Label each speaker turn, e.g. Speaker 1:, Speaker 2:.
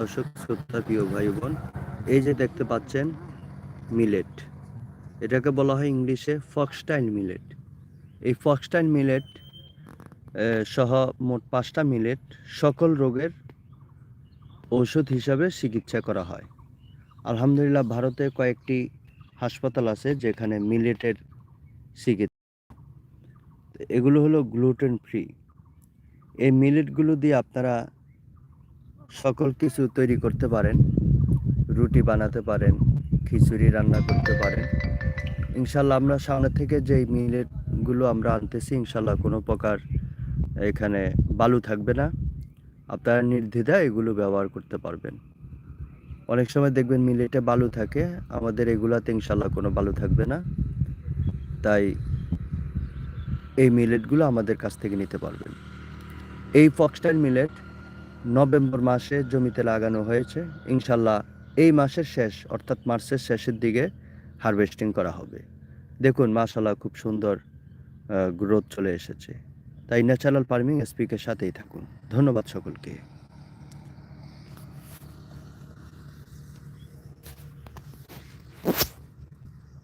Speaker 1: দর্শক, শ্রোতা, প্রিয় ভাই বোন, এই যে দেখতে পাচ্ছেন মিলেট, এটাকে বলা হয় ইংলিশে ফক্সটাইন মিলেট। এই ফক্সটাইন মিলেট সহ মোট পাঁচটা মিলেট সকল রোগের ঔষধ হিসাবে চিকিৎসা করা হয়। আলহামদুলিল্লাহ, ভারতে কয়েকটি হাসপাতাল আছে যেখানে মিলেটের চিকিৎসা। এগুলো হলো গ্লুটেন ফ্রি। এই মিলেটগুলো দিয়ে আপনারা সকল কিছু তৈরি করতে পারেন, রুটি বানাতে পারেন, খিচুড়ি রান্না করতে পারেন। ইনশাল্লাহ আমরা সামনে থেকে যেই মিলেটগুলো আমরা আনতেছি, ইনশাল্লাহ কোনো প্রকার এখানে বালু থাকবে না। আপনারা নির্দ্বিধায় এগুলো ব্যবহার করতে পারবেন। অনেক সময় দেখবেন মিলেটে বালু থাকে, আমাদের এগুলাতে ইনশাল্লাহ কোনো বালু থাকবে না। তাই এই মিলেটগুলো আমাদের কাছ থেকে নিতে পারবেন। এই ফক্সটাইল মিলেট নভেম্বর মাসে জমিতে লাগানো হয়েছে। ইনশাল্লাহ এই মাসের শেষ, অর্থাৎ মার্চের শেষের দিকে হারভেস্টিং করা হবে। দেখুন মাশাল্লাহ খুব সুন্দর গ্রোথ চলে এসেছে। তাই ন্যাচারাল ফার্মিং এসপিকে সাথেই থাকুন। ধন্যবাদ সকলকে।